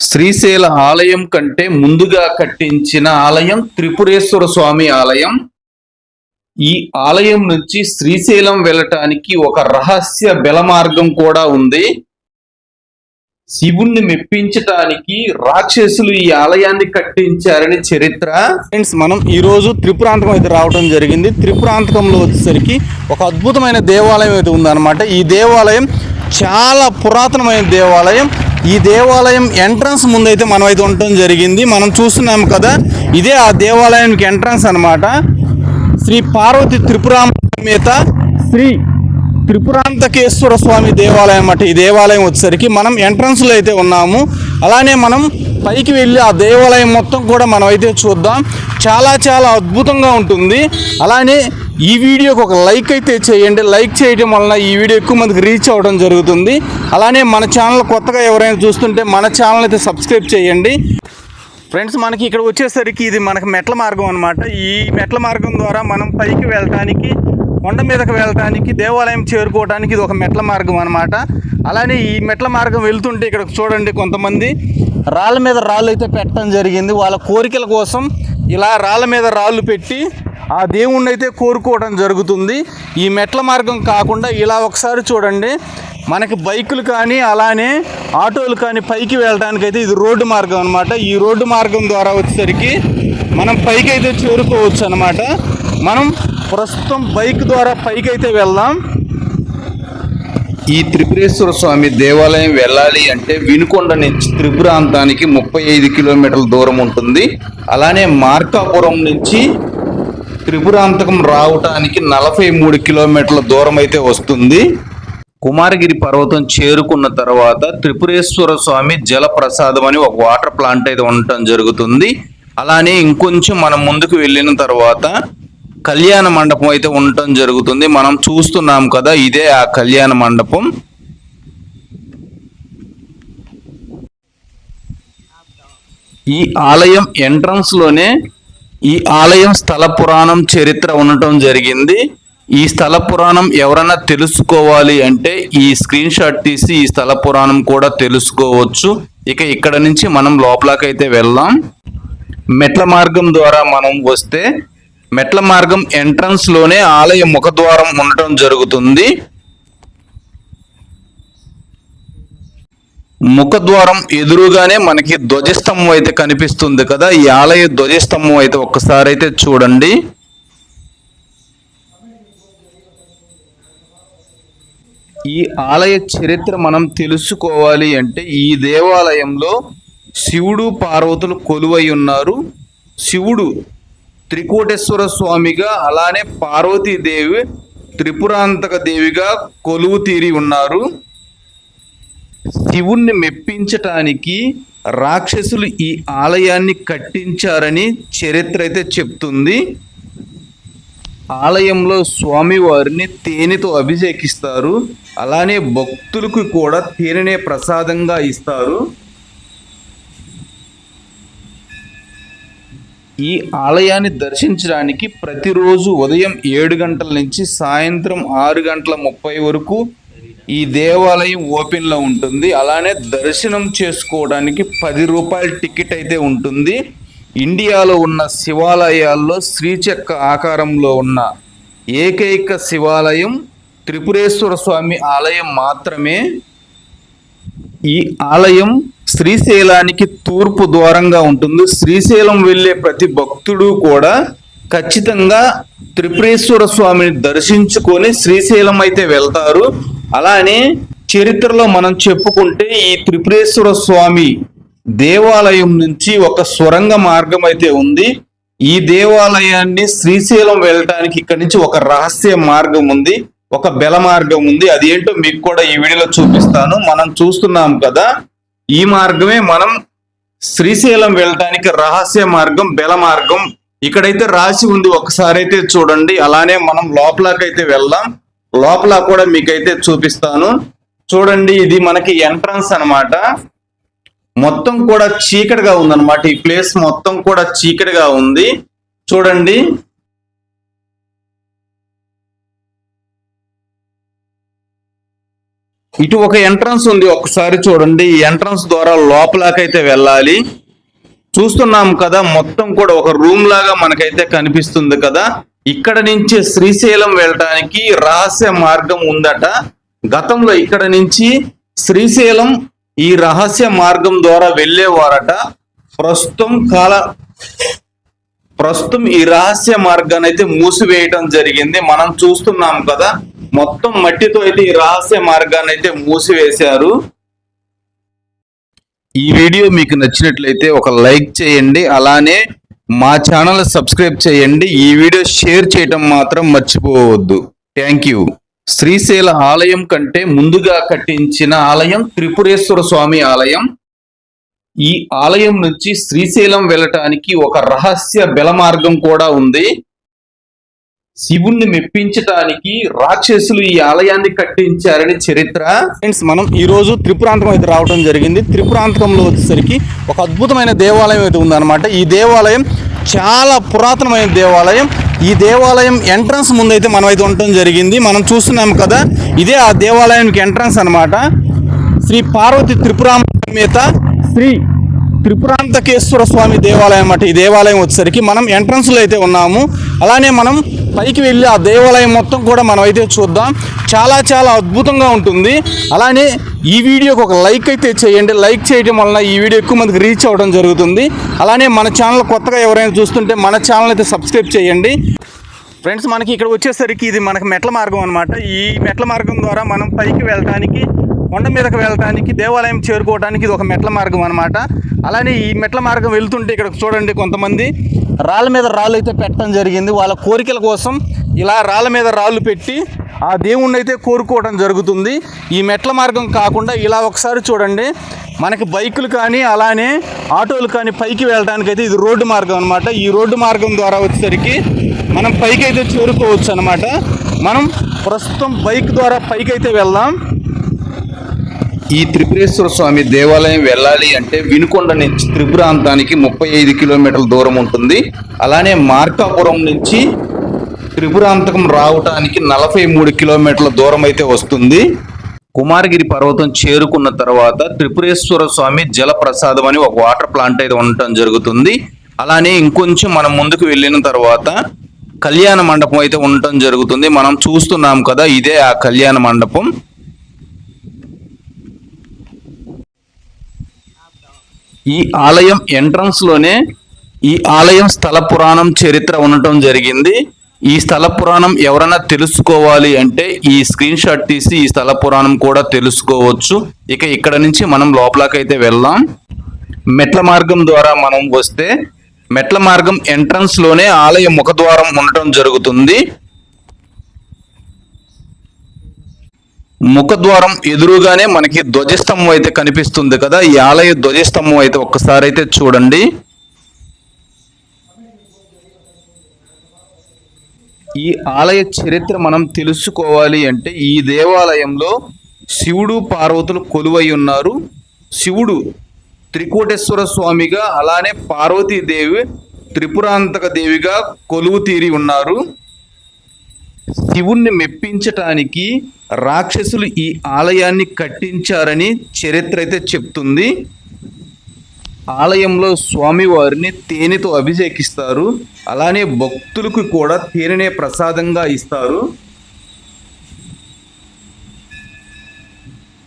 శ్రీశైల ఆలయం కంటే ముందుగా కట్టించిన ఆలయం త్రిపురేశ్వర స్వామి ఆలయం. ఈ ఆలయం నుంచి శ్రీశైలం వెళ్ళటానికి ఒక రహస్య బెల మార్గం కూడా ఉంది. శివుణ్ణి మెప్పించటానికి రాక్షసులు ఈ ఆలయాన్ని కట్టించారని చరిత్ర. ఫ్రెండ్స్ మనం ఈరోజు త్రిపురాంతకం అయితే రావడం జరిగింది. త్రిపురాంతకంలో వచ్చేసరికి ఒక అద్భుతమైన దేవాలయం అయితే ఉందన్నమాట. ఈ దేవాలయం చాలా పురాతనమైన దేవాలయం. ఈ దేవాలయం ఎంట్రన్స్ ముందైతే మనం అయితే ఉండటం జరిగింది. మనం చూస్తున్నాం కదా ఇదే ఆ దేవాలయానికి ఎంట్రన్స్ అనమాట శ్రీ పార్వతి త్రిపురామేత శ్రీ త్రిపురాంతకేశ్వర స్వామి దేవాలయం అన్నమాట. ఈ దేవాలయం వచ్చేసరికి మనం ఎంట్రన్స్లో అయితే ఉన్నాము. అలానే మనం పైకి వెళ్ళి ఆ దేవాలయం మొత్తం కూడా మనం అయితే చూద్దాం. చాలా చాలా అద్భుతంగా ఉంటుంది. అలానే ఈ వీడియోకి ఒక లైక్ అయితే చేయండి. లైక్ చేయడం వలన ఈ వీడియో ఎక్కువ మందికి రీచ్ అవ్వడం జరుగుతుంది. అలానే మన ఛానల్ కొత్తగా ఎవరైనా చూస్తుంటే మన ఛానల్ అయితే సబ్స్క్రైబ్ చేయండి. ఫ్రెండ్స్ మనకి ఇక్కడ వచ్చేసరికి ఇది మనకి మెట్ల మార్గం అనమాట ఈ మెట్ల మార్గం ద్వారా మనం పైకి వెళ్ళటానికి కొండ మీదకి వెళ్ళటానికి దేవాలయం చేరుకోవడానికి ఇది ఒక మెట్ల మార్గం అనమాట అలానే ఈ మెట్ల మార్గం వెళ్తుంటే ఇక్కడ చూడండి కొంతమంది రాళ్ళ మీద రాళ్ళు అయితే పెట్టడం జరిగింది. వాళ్ళ కోరికల కోసం ఇలా రాళ్ళ మీద రాళ్ళు పెట్టి ఆ దేవుణ్ణి అయితే కోరుకోవడం జరుగుతుంది. ఈ మెట్ల మార్గం కాకుండా ఇలా ఒకసారి చూడండి. మనకి బైకులు కానీ అలానే ఆటోలు కానీ పైకి వెళ్ళడానికి అయితే ఇది రోడ్డు మార్గం అనమాట ఈ రోడ్డు మార్గం ద్వారా వచ్చేసరికి మనం పైకి అయితే చేరుకోవచ్చు అనమాట మనం ప్రస్తుతం బైక్ ద్వారా పైకి అయితే వెళ్దాం. ఈ త్రిపురేశ్వర స్వామి దేవాలయం వెళ్ళాలి అంటే వినుకొండ నుంచి త్రిపురాంతానికి ముప్పై ఐదు కిలోమీటర్ల దూరం ఉంటుంది. అలానే మార్కాపురం నుంచి త్రిపురాంతకం రావటానికి నలభై మూడు కిలోమీటర్ల దూరం అయితే వస్తుంది. కుమారగిరి పర్వతం చేరుకున్న తర్వాత త్రిపురేశ్వర స్వామి జలప్రసాదం అని ఒక వాటర్ ప్లాంట్ అయితే ఉండటం జరుగుతుంది. అలానే ఇంకొంచెం మనం ముందుకు వెళ్ళిన తర్వాత కళ్యాణ మండపం అయితే ఉండటం జరుగుతుంది. మనం చూస్తున్నాం కదా ఇదే ఆ కళ్యాణ మండపం. ఈ ఆలయం ఎంట్రన్స్లోనే ఈ ఆలయం స్థల పురాణం చరిత్ర ఉండటం జరిగింది. ఈ స్థల పురాణం ఎవరైనా తెలుసుకోవాలి అంటే ఈ స్క్రీన్ షాట్ తీసి ఈ స్థల పురాణం కూడా తెలుసుకోవచ్చు. ఇక ఇక్కడ నుంచి మనం లోపలకైతే వెళ్దాం. మెట్ల మార్గం ద్వారా మనం వస్తే మెట్ల మార్గం ఎంట్రన్స్లోనే ఆలయ ముఖద్వారం ఉండటం జరుగుతుంది. ముఖద్వారం ఎదురుగానే మనకి ధ్వజస్తంభం అయితే కనిపిస్తుంది కదా ఈ ఆలయ ధ్వజస్తంభం అయితే ఒక్కసారి అయితే చూడండి. ఈ ఆలయ చరిత్ర మనం తెలుసుకోవాలి అంటే ఈ దేవాలయంలో శివుడు పార్వతులు కొలువై ఉన్నారు. శివుడు త్రికోటేశ్వర స్వామిగా అలానే పార్వతీదేవి త్రిపురాంతక దేవిగా కొలువు తీరి ఉన్నారు. శివుణ్ణి మెప్పించటానికి రాక్షసులు ఈ ఆలయాన్ని కట్టించారని చరిత్ర అయితే చెప్తుంది. ఆలయంలో స్వామివారిని తేనెతో అభిషేకిస్తారు. అలానే భక్తులకు కూడా తేనెనే ప్రసాదంగా ఇస్తారు. ఈ ఆలయాన్ని దర్శించడానికి ప్రతిరోజు ఉదయం ఏడు గంటల నుంచి సాయంత్రం ఆరు గంటల ముప్పై వరకు ఈ దేవాలయం ఓపెన్లో ఉంటుంది. అలానే దర్శనం చేసుకోవడానికి పది రూపాయల టికెట్ అయితే ఉంటుంది. ఇండియాలో ఉన్న శివాలయాల్లో శ్రీచక్ర ఆకారంలో ఉన్న ఏకైక శివాలయం త్రిపురేశ్వర స్వామి ఆలయం మాత్రమే. ఈ ఆలయం శ్రీశైలానికి తూర్పు ద్వారంగా ఉంటుంది. శ్రీశైలం వెళ్ళే ప్రతి భక్తుడు కూడా ఖచ్చితంగా త్రిపురేశ్వర స్వామిని దర్శించుకొని శ్రీశైలం అయితే వెళ్తారు. అలానే చరిత్రలో మనం చెప్పుకుంటే ఈ త్రిపురేశ్వర స్వామి దేవాలయం నుంచి ఒక స్వరంగ మార్గం అయితే ఉంది. ఈ దేవాలయాన్ని శ్రీశైలం వెళ్ళటానికి ఇక్కడి నుంచి ఒక రహస్య మార్గం ఉంది. ఒక బెల మార్గం ఉంది. అది ఏంటో మీకు కూడా ఈ వీడియోలో చూపిస్తాను. మనం చూస్తున్నాం కదా ఈ మార్గమే మనం శ్రీశైలం వెళ్ళటానికి రహస్య మార్గం బెల మార్గం. ఇక్కడైతే రాసి ఉంది. ఒకసారి అయితే చూడండి. అలానే మనం లోపలకైతే వెళ్దాం. లోపల కూడా మీకైతే చూపిస్తాను. చూడండి ఇది మనకి ఎంట్రన్స్ అన్నమాట. మొత్తం కూడా చీకటిగా ఉందన్నమాట. ఈ ప్లేస్ మొత్తం కూడా చీకటిగా ఉంది. చూడండి. ఇటు ఒక ఎంట్రన్స్ ఉంది. ఒకసారి చూడండి. ఈ ఎంట్రన్స్ ద్వారా లోపలకైతే వెళ్ళాలి. చూస్తున్నాం కదా మొత్తం కూడా ఒక రూమ్ లాగా మనకైతే కనిపిస్తుంది కదా. ఇక్కడ నుంచి శ్రీశైలం వెళ్ళటానికి రహస్య మార్గం ఉందట. గతంలో ఇక్కడ నుంచి శ్రీశైలం ఈ రహస్య మార్గం ద్వారా వెళ్ళేవారట. ప్రస్తుతం కాల ప్రస్తుతం ఈ రహస్య మార్గాన్ని అయితే మూసివేయటం జరిగింది. మనం చూస్తున్నాం కదా మొత్తం మట్టితో అయితే ఈ రహస్య మార్గాన్ని అయితే మూసివేశారు. ఈ వీడియో మీకు నచ్చినట్లయితే ఒక లైక్ చేయండి. అలానే మా ఛానల్ సబ్స్క్రైబ్ చేయండి. ఈ వీడియో షేర్ చేయటం మాత్రం మర్చిపోవద్దు. థ్యాంక్ యూ శ్రీశైల ఆలయం కంటే ముందుగా కట్టించిన ఆలయం త్రిపురేశ్వర స్వామి ఆలయం. ఈ ఆలయం నుంచి శ్రీశైలం వెళ్ళటానికి ఒక రహస్య బెల మార్గం కూడా ఉంది. శివుణ్ణి మెప్పించటానికి రాక్షసులు ఈ ఆలయాన్ని కట్టించారని చరిత్ర. ఫ్రెండ్స్ మనం ఈ రోజు త్రిపురాంతకం అయితే రావడం జరిగింది. త్రిపురాంతకంలో వచ్చేసరికి ఒక అద్భుతమైన దేవాలయం అయితే ఉందన్నమాట. ఈ దేవాలయం చాలా పురాతనమైన దేవాలయం. ఈ దేవాలయం ఎంట్రన్స్ ముందైతే మనం అయితే ఉండటం జరిగింది. మనం చూస్తున్నాం కదా ఇదే ఆ దేవాలయానికి ఎంట్రన్స్ అనమాట శ్రీ పార్వతి త్రిపురామేత శ్రీ త్రిపురాంతకేశ్వర స్వామి దేవాలయం అన్నమాట. ఈ దేవాలయం వచ్చేసరికి మనం ఎంట్రన్స్లో అయితే ఉన్నాము. అలానే మనం పైకి వెళ్ళి ఆ దేవాలయం మొత్తం కూడా మనం అయితే చూద్దాం. చాలా చాలా అద్భుతంగా ఉంటుంది. అలానే ఈ వీడియోకి ఒక లైక్ అయితే చేయండి. లైక్ చేయడం వలన ఈ వీడియో ఎక్కువ మందికి రీచ్ అవ్వడం జరుగుతుంది. అలానే మన ఛానల్ కొత్తగా ఎవరైనా చూస్తుంటే మన ఛానల్ అయితే సబ్స్క్రైబ్ చేయండి. ఫ్రెండ్స్ మనకి ఇక్కడ వచ్చేసరికి ఇది మనకి మెట్ల మార్గం అనమాట ఈ మెట్ల మార్గం ద్వారా మనం పైకి వెళ్ళటానికి కొండ మీదకి వెళ్ళటానికి దేవాలయం చేరుకోవడానికి ఇది ఒక మెట్ల మార్గం అనమాట అలానే ఈ మెట్ల మార్గం వెళ్తుంటే ఇక్కడ చూడండి కొంతమంది రాళ్ళ మీద రాళ్ళు అయితే పెట్టడం జరిగింది. వాళ్ళ కోరికల కోసం ఇలా రాళ్ళ మీద రాళ్ళు పెట్టి ఆ దేవుణ్ణి అయితే కోరుకోవడం జరుగుతుంది. ఈ మెట్ల మార్గం కాకుండా ఇలా ఒకసారి చూడండి. మనకి బైకులు కానీ అలానే ఆటోలు కానీ పైకి వెళ్ళడానికి అయితే ఇది రోడ్డు మార్గం అనమాట ఈ రోడ్డు మార్గం ద్వారా వచ్చేసరికి మనం పైకి అయితే చేరుకోవచ్చు అనమాట మనం ప్రస్తుతం బైక్ ద్వారా పైకి అయితే వెళ్దాం. ఈ త్రిపురేశ్వర స్వామి దేవాలయం వెళ్ళాలి అంటే వినుకొండ నుంచి త్రిపురాంతానికి ముప్పై ఐదు కిలోమీటర్ల దూరం ఉంటుంది. అలానే మార్కాపురం నుంచి త్రిపురాంతకం రావటానికి నలభై మూడు కిలోమీటర్ల దూరం అయితే వస్తుంది. కుమారగిరి పర్వతం చేరుకున్న తర్వాత త్రిపురేశ్వర స్వామి జలప్రసాదం అని ఒక వాటర్ ప్లాంట్ అయితే ఉండటం జరుగుతుంది. అలానే ఇంకొంచెం మనం ముందుకు వెళ్ళిన తర్వాత కళ్యాణ మండపం అయితే ఉండటం జరుగుతుంది. మనం చూస్తున్నాం కదా ఇదే ఆ కళ్యాణ మండపం. ఈ ఆలయం ఎంట్రన్స్లోనే ఈ ఆలయం స్థల పురాణం చరిత్ర ఉండటం జరిగింది. ఈ స్థల పురాణం ఎవరైనా తెలుసుకోవాలి అంటే ఈ స్క్రీన్ షాట్ తీసి ఈ స్థల పురాణం కూడా తెలుసుకోవచ్చు. ఇక ఇక్కడ నుంచి మనం లోపలకైతే వెళ్దాం. మెట్ల మార్గం ద్వారా మనం వస్తే మెట్ల మార్గం ఎంట్రన్స్లోనే ఆలయ ముఖద్వారం ఉండటం జరుగుతుంది. ముఖద్వారం ఎదురుగానే మనకి ధ్వజస్తంభం అయితే కనిపిస్తుంది కదా. ఈ ఆలయ ధ్వజస్తంభం అయితే ఒక్కసారి అయితే చూడండి. ఈ ఆలయ చరిత్ర మనం తెలుసుకోవాలి అంటే ఈ దేవాలయంలో శివుడు పార్వతులు కొలువై ఉన్నారు. శివుడు త్రికోటేశ్వర స్వామిగా అలానే పార్వతీదేవి త్రిపురాంతక దేవిగా కొలువు తీరి ఉన్నారు. శివుణ్ణి మెప్పించటానికి రాక్షసులు ఈ ఆలయాన్ని కట్టించారని చరిత్ర అయితే చెప్తుంది. ఆలయంలో స్వామివారిని తేనెతో అభిషేకిస్తారు. అలానే భక్తులకు కూడా తేనెనే ప్రసాదంగా ఇస్తారు.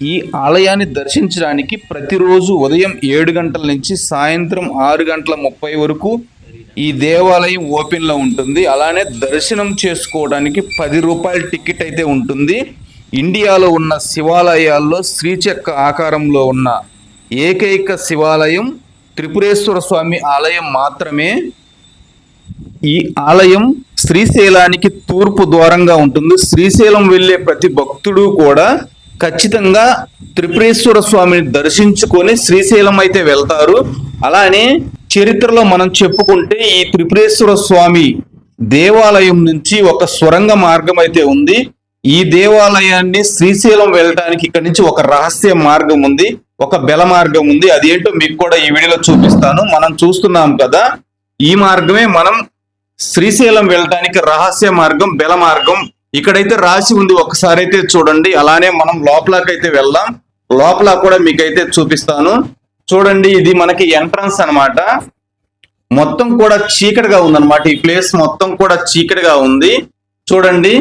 ఈ ఆలయాన్ని దర్శించడానికి ప్రతిరోజు ఉదయం ఏడు గంటల నుంచి సాయంత్రం ఆరు గంటల ముప్పై వరకు ఈ దేవాలయం ఓపెన్లో ఉంటుంది. అలానే దర్శనం చేసుకోవడానికి పది రూపాయల టికెట్ అయితే ఉంటుంది. ఇండియాలో ఉన్న శివాలయాల్లో శ్రీచక్ర ఆకారంలో ఉన్న ఏకైక శివాలయం త్రిపురేశ్వర స్వామి ఆలయం మాత్రమే. ఈ ఆలయం శ్రీశైలానికి తూర్పు ద్వారంగా ఉంటుంది. శ్రీశైలం వెళ్ళే ప్రతి భక్తుడు కూడా ఖచ్చితంగా త్రిపురేశ్వర స్వామిని దర్శించుకొని శ్రీశైలం అయితే వెళ్తారు. అలానే చరిత్రలో మనం చెప్పుకుంటే ఈ త్రిపురేశ్వర స్వామి దేవాలయం నుంచి ఒక స్వరంగ మార్గం అయితే ఉంది. ఈ దేవాలయాన్ని శ్రీశైలం వెళ్ళటానికి ఇక్కడ నుంచి ఒక రహస్య మార్గం ఉంది ఒక బెల మార్గం ఉంది. అదేంటో మీకు కూడా ఈ వీడియోలో చూపిస్తాను. మనం చూస్తున్నాం కదా ఈ మార్గమే మనం శ్రీశైలం వెళ్ళటానికి రహస్య మార్గం బెల మార్గం ఇక్కడైతే రాసి ఉంది. ఒకసారి అయితే చూడండి. అలానే మనం లోపలకైతే వెళ్దాం. లోపల కూడా మీకైతే చూపిస్తాను. చూడండి ఇది మనకి ఎంట్రన్స్ అన్నమాట. మొత్తం కూడా చీకటిగా ఉందన్నమాట. ఈ ప్లేస్ మొత్తం కూడా చీకటిగా ఉంది. చూడండి.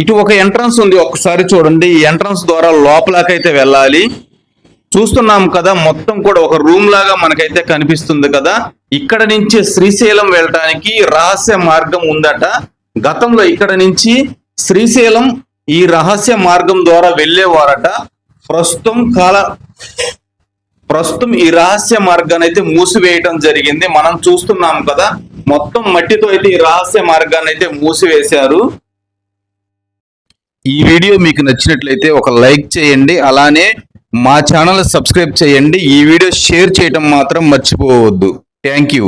ఇటు ఒక ఎంట్రన్స్ ఉంది. ఒకసారి చూడండి. ఈ ఎంట్రన్స్ ద్వారా లోపలకైతే వెళ్ళాలి. చూస్తున్నాం కదా మొత్తం కూడా ఒక రూమ్ లాగా మనకైతే కనిపిస్తుంది కదా. ఇక్కడ నుంచి శ్రీశైలం వెళ్ళడానికి రహస్య మార్గం ఉందట. గతంలో ఇక్కడ నుంచి శ్రీశైలం ఈ రహస్య మార్గం ద్వారా వెళ్ళేవారట. ప్రస్తుతం కాల ప్రస్తుతం ఈ రహస్య మార్గాన్ని అయితే మూసివేయటం జరిగింది. మనం చూస్తున్నాం కదా మొత్తం మట్టితో అయితే ఈ రహస్య మార్గాన్ని అయితే మూసివేశారు. ఈ వీడియో మీకు నచ్చినట్లయితే ఒక లైక్ చేయండి అలానే మా ఛానల్ సబ్స్క్రైబ్ చేయండి. ఈ వీడియో షేర్ చేయటం మాత్రం మర్చిపోవద్దు. Thank you.